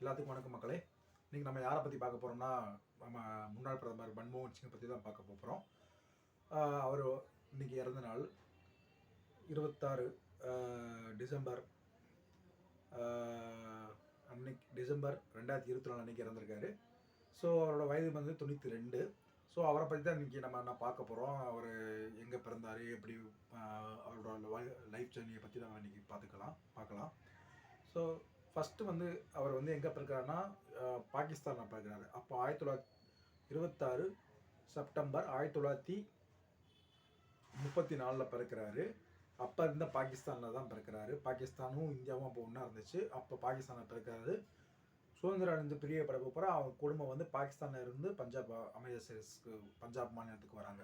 எல்லாத்துக்கும் வணக்கம் மக்களே. இன்றைக்கி நம்ம யாரை பற்றி பார்க்க போகிறோம்னா நம்ம முன்னாள் பிரதமர் மன்மோகன் சிங்கை பற்றி தான் பார்க்க போகிறோம் அவர் இன்னைக்கு இறந்த நாள் இருபத்தாறு டிசம்பர் அன்னைக்கு டிசம்பர் ரெண்டாயிரத்தி இருபத்தி நாலு அன்னைக்கு இறந்துருக்காரு. ஸோ அவரோட வயது வந்து தொண்ணூற்றி ரெண்டு. ஸோ அவரை பற்றி தான் இன்றைக்கி நம்ம நான் பார்க்க போகிறோம் அவர் எங்கே பிறந்தார்? எப்படி அவரோட லைஃப் ஜேர்னியை பற்றி நம்ம இன்றைக்கி பார்த்துக்கலாம் பார்க்கலாம். ஸோ ஃபஸ்ட்டு வந்து அவர் வந்து எங்கே பிறக்கிறாருன்னா பாகிஸ்தானில் பிறக்கிறாரு. அப்போ ஆயிரத்தி தொள்ளாயிரத்தி இருபத்தாறு செப்டம்பர் ஆயிரத்தி தொள்ளாயிரத்தி முப்பத்தி நாலில் பிறக்கிறாரு. அப்போ இருந்த பாகிஸ்தானில் தான் பிறக்கிறாரு. பாகிஸ்தானும் இந்தியாவும் அப்போ ஒன்றா இருந்துச்சு. அப்போ பாகிஸ்தானில் பிறக்கிறாரு. சுதந்திரம் அடைந்து பிரிய பிறகு போகிற அவங்க குடும்பம் வந்து பாகிஸ்தானில் இருந்து பஞ்சாப் அமிர்தசரஸ்க்கு பஞ்சாப் மாநிலத்துக்கு வராங்க.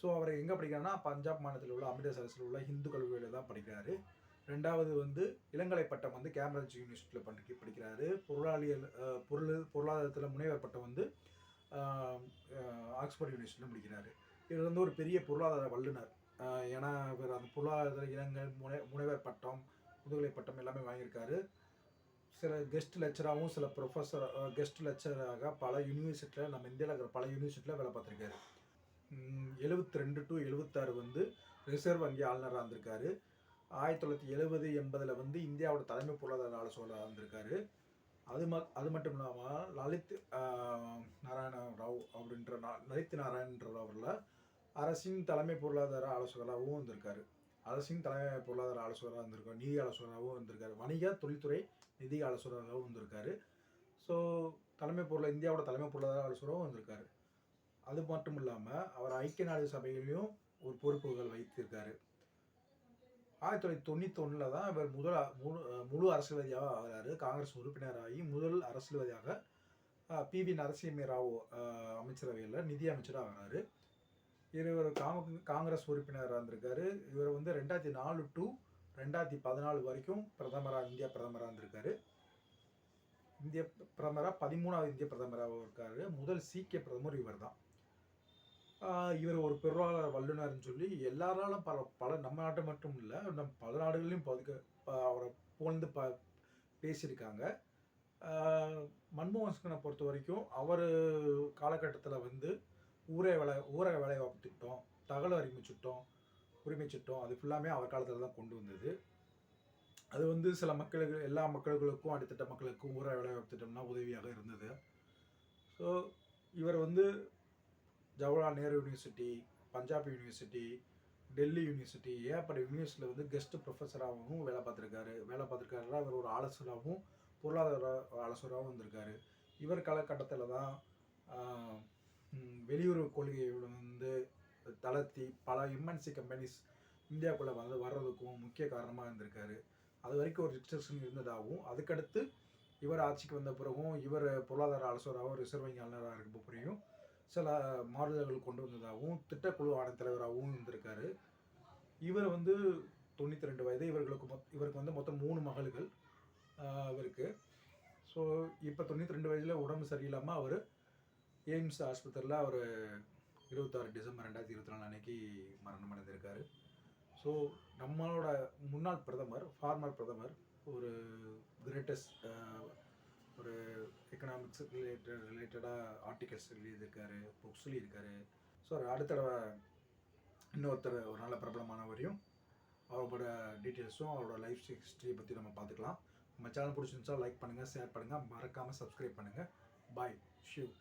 ஸோ அவர் எங்கே படிக்கிறாருன்னா பஞ்சாப் மாநிலத்தில் உள்ள அமிர்தசரஸில் உள்ள ஹிந்து கல்வியில் தான் படிக்கிறாரு. ரெண்டாவது வந்து இளங்கலை பட்டம் வந்து கேம்பிரிட்ஜ் யூனிவர்சிட்டியில் படிக்க படிக்கிறாரு. பொருளாளியல் பொருள் பொருளாதாரத்தில் முனைவர் பட்டம் வந்து ஆக்ஸ்போர்ட் யூனிவர்சிட்டியில் முடிக்கிறாரு. இவர் வந்து ஒரு பெரிய பொருளாதார வல்லுநர். ஏன்னா இவர் அந்த பொருளாதார இளங்கல் முனை முனைவர் பட்டம் முதுகலை பட்டம் எல்லாமே வாங்கியிருக்காரு. சில கெஸ்ட் லெக்சராகவும் சில ப்ரொஃபஸர் கெஸ்ட் லெக்சராக பல யூனிவர்சிட்டியில் நம்ம இந்தியாவில் இருக்கிற பல யூனிவர்சிட்டியில் வேலை பார்த்துருக்காரு. எழுபத்தி ரெண்டு டு எழுபத்தாறு வந்து ரிசர்வ் வங்கி ஆளுநராக இருந்திருக்காரு. ஆயிரத்தி தொள்ளாயிரத்தி எழுபது எண்பதில் வந்து இந்தியாவோட தலைமை பொருளாதார ஆலோசகராக இருந்திருக்காரு அது ம அது மட்டும் இல்லாமல் லலித் நாராயண ராவ் அப்படின்ற நா- லலித் நாராயணன்ற அவரில் அரசின் தலைமை பொருளாதார ஆலோசகராகவும் இருந்திருக்காரு அரசின் தலைமை பொருளாதார ஆலோசகராக இருந்திருக்காரு நிதி ஆலோசகராகவும் இருந்திருக்காரு வணிக தொழில்துறை நிதி ஆலோசகராகவும் இருந்திருக்காரு ஸோ தலைமை பொருள இந்தியாவோட தலைமை பொருளாதார ஆலோசகராகவும் வந்திருக்காரு. அது மட்டும் இல்லாமல் அவர் ஐக்கிய நாடு சபையிலையும் ஒரு பொறுப்புகள் வைத்திருக்காரு. ஆயிரத்தி தொள்ளாயிரத்தி தொண்ணூத்தொன்னில் தான் இவர் முதல் முழு முழு அரசியல்வாதியாக ஆகிறாரு. காங்கிரஸ் உறுப்பினராகி முதல் அரசியல்வாதியாக பி. வி. நரசிம்ம ராவ் அமைச்சரவையில் நிதி அமைச்சராக ஆகிறாரு இவர் காங்கிரஸ் உறுப்பினராக இருந்திருக்காரு. இவர் வந்து ரெண்டாயிரத்தி நாலு டு ரெண்டாயிரத்தி பதினாலு வரைக்கும் பிரதமராக இந்தியா பிரதமராக இருந்திருக்காரு. இந்திய பிரதமராக பதிமூணாவது இந்திய பிரதமராக இருக்காரு. முதல் சீக்கிய பிரதமர் இவர் தான் இவர் ஒரு பொருளாதார வல்லுநர்னு சொல்லி எல்லாராலும் பல பல நம்ம நாட்டு மட்டும் இல்லை நம் பல நாடுகளையும் பதுக்க அவரை புகழ்ந்து ப பேசியிருக்காங்க. மன்மோகன் சிங்கனை பொறுத்த வரைக்கும் அவர் காலகட்டத்தில் வந்து ஊரே வேலை ஊரக வேலைவாய்ப்பு திட்டம் தகவல் உரிமை சுட்டம் உரிமை சட்டம் அது ஃபுல்லாமே அவர் காலத்தில் தான் கொண்டு வந்தது. அது வந்து சில மக்களுக்கு எல்லா மக்களுக்கும் அடித்தட்ட மக்களுக்கும் ஊரக வேலைவாய்ப்பு திட்டம்னா உதவியாக இருந்தது. ஸோ இவர் வந்து Jawaharlal Nehru university Punjab university Delhi university ஏகப்பட்ட யூனிவர்சிட்டியில் வந்து கெஸ்ட் ப்ரொஃபஸராகவும் வேலை பார்த்துருக்காரு. வேலை பார்த்துருக்காருனா அவர் ஒரு ஆலோசராகவும் பொருளாதார ஆலோசராகவும் வந்திருக்காரு. இவர் காலகட்டத்தில் தான் வெளியுறவு கொள்கையை வந்து தளர்த்தி பல எம்என்சி கம்பெனிஸ் இந்தியாவுக்குள்ளே வந்து வர்றதுக்கும் முக்கிய காரணமாக இருந்திருக்காரு. அது வரைக்கும் ஒரு ரிஸ்ட்ரிக்ஷன் இருந்ததாகவும் அதுக்கடுத்து இவர் ஆட்சிக்கு வந்த பிறகும் இவர் பொருளாதார ஆலோசராகவும் ரிசர்வ் வங்கி ஆளுநராக இருக்க பிறகும் சில மாறுதல்கள் கொண்டு வந்ததாகவும் திட்டக்குழு ஆணைத் தலைவராகவும் இருந்திருக்காரு. இவர் வந்து தொண்ணூற்றி ரெண்டு வயது இவர்களுக்கு மொத் இவருக்கு வந்து மொத்தம் மூணு மகள்கள் இவருக்கு. ஸோ இப்போ தொண்ணூற்றி ரெண்டு வயதில் உடம்பு சரியில்லாமல் அவர் எய்ம்ஸ் ஆஸ்பத்திரியில் அவர் இருபத்தாறு டிசம்பர் ரெண்டாயிரத்தி இருபத்தி நாலு அன்னைக்கு மரணம் அடைந்திருக்காரு. ஸோ நம்மளோட முன்னாள் பிரதமர் ஃபார்மர் பிரதமர் ஒரு கிரேட்டஸ்ட் எக்கனாமிக்ஸ் ரிலேட்டட் ரிலேட்டடாக ஆர்டிகல்ஸ் எழுதியிருக்காரு புக்ஸ் எழுதியிருக்காரு ஸோ அடுத்த தடவை இன்னொருத்தர் ஒரு நல்ல பிரபலமானவரையும் அவரோட டீட்டெயில்ஸும் அவரோட லைஃப் ஹிஸ்ட்ரியை பற்றி நம்ம பார்த்துக்கலாம். நம்ம சேனல் பிடிச்சிருந்துச்சா லைக் பண்ணுங்கள் ஷேர் பண்ணுங்கள் மறக்காமல் சப்ஸ்கிரைப் பண்ணுங்கள் பாய் ஷிவ்